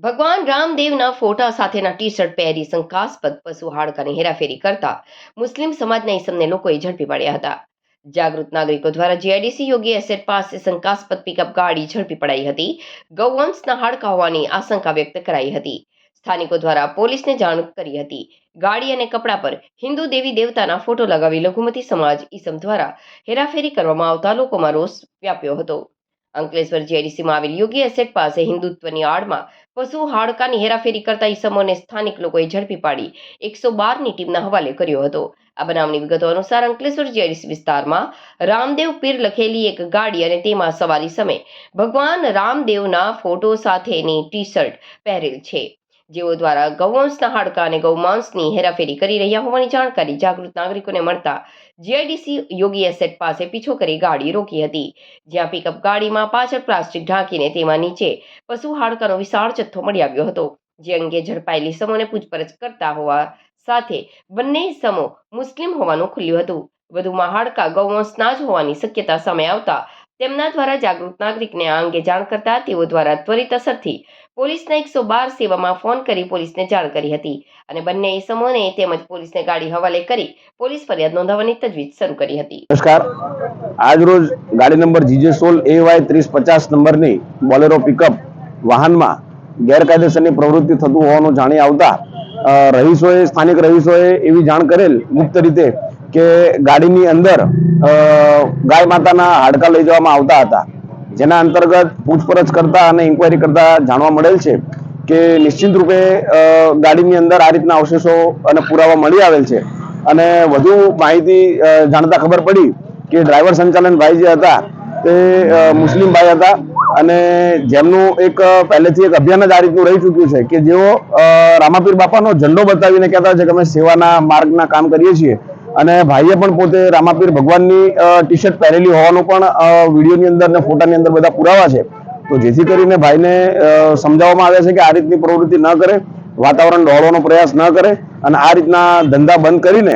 ભગવાન રામદેવના ફોટા સાથેના ટી શર્ટ પહેરી શંકાસ્પદ પશુ હાડકાની હેરાફેરી કરતા મુસ્લિમ સમાજના ઈસમને લોકોએ ઝડપી પાડ્યા હતા. જાગૃત નાગરિકો દ્વારા જીઆઈડીસી યોગી એસેટ પાસે શંકાસ્પદ પિકઅપ ગાડી ઝડપી પડાઈ હતી. ગૌવંશના હાડકા હોવાની આશંકા વ્યક્ત કરાઈ હતી. સ્થાનિકો દ્વારા પોલીસને જાણ કરી હતી. ગાડી અને કપડા પર હિન્દુ દેવી દેવતાના ફોટો લગાવી લઘુમતી સમાજ ઈસમ દ્વારા હેરાફેરી કરવામાં આવતા લોકોમાં રોષ વ્યાપ્યો હતો. અંકલેશ્વર જીઆઈડીસીમાં આવેલ યોગી એસેટ પાસે હિન્દુત્વની આડમાં પશુ હાડકાની હેરાફેરી કરતા ઈસમોને સ્થાનિક લોકોએ ઝડપી પાડી એકસો બારની ટીમના હવાલે કર્યો હતો. આ બનાવની વિગતો અનુસાર અંકલેશ્વર જીઆઈડીસી વિસ્તારમાં રામદેવ પીર લખેલી એક ગાડી અને તેમાં સવારી સમયે ભગવાન રામદેવના ફોટો સાથેની ટી શર્ટ પહેરેલ છે. જેઓ દ્વારા ગૌવંશના હાડકા અને ગૌમાંસની હેરાફેરી કરી રહ્યા હોવાની જાણકારી જાગૃત નાગરિકોને મળતા જીઆઈડીસી યોગી એસેટ પાસે પીછો કરી ગાડી રોકી હતી. જ્યાં પિકઅપ ગાડીમાં પાછળ પ્લાસ્ટિક ઢાંકીને તેમાં નીચે પશુ હાડકાનો વિશાળ જથ્થો મળી આવ્યો હતો. જે અંગે ઝડપાયેલી સમોને પૂછપરછ કરતા હોવા સાથે બંને સમો મુસ્લિમ હોવાનું ખુલ્યું હતું. વધુમાં હાડકા ગૌવંશના જ હોવાની શક્યતા સામે આવતા તેમના દ્વારા જાગૃત નાગરિકને આ અંગે જાણ કરતા તેઓ દ્વારા ત્વરિત અસરથી પોલીસને એકસો બાર સેવામાં ફોન કરી પોલીસને જાણ કરી હતી અને બંને ઇસમોને તેમજ પોલીસને ગાડી હવાલે કરી પોલીસ ફરિયાદ નોંધાવવાની તજવીજ શરૂ કરી હતી. નમસ્કાર. આજરોજ ગાડી નંબર જીજે સોલ એ વાય ત્રીસ પચાસ નંબરની બોલેરો પિકઅપ વાહનમાં ગેરકાયદેસરની પ્રવૃત્તિ થતું હોવાનું જાણી આવતા રહીશોએ, સ્થાનિક રહીશોએ એવી જાણ કરેલ ગુપ્ત રીતે કે ગાડીની અંદર ગાય માતાના હાડકા લઈ જવામાં આવતા હતા. જેના અંતર્ગત પૂછપરછ કરતા અને ઇન્કવાયરી કરતા જાણવા મળેલ છે કે નિશ્ચિત રૂપે ગાડીની અંદર આ રીતના અવશેષો અને પુરાવા મળી આવેલ છે. અને વધુ માહિતી જાણતા ખબર પડી કે ડ્રાઈવર સંચાલન ભાઈ જે હતા તે મુસ્લિમ ભાઈ હતા અને જેમનું એક પહેલેથી એક અભિયાન જ આ રીતનું રહી ચૂક્યું છે કે જેઓ રામાપીર બાપાનો ઝંડો બતાવીને કહેતા છે કે અમે સેવાના માર્ગના કામ કરીએ છીએ. અને ભાઈએ પણ પોતે રામાપીર ભગવાનની ટી શર્ટ પહેરેલી હોવાનું પણ વિડીયોની અંદર અને ફોટાની અંદર બધા પુરાવા છે. તો જેથી કરીને ભાઈને સમજાવવામાં આવે છે કે આ રીતની પ્રવૃત્તિ ન કરે, વાતાવરણ દોડવાનો પ્રયાસ ન કરે અને આ રીતના ધંધા બંધ કરીને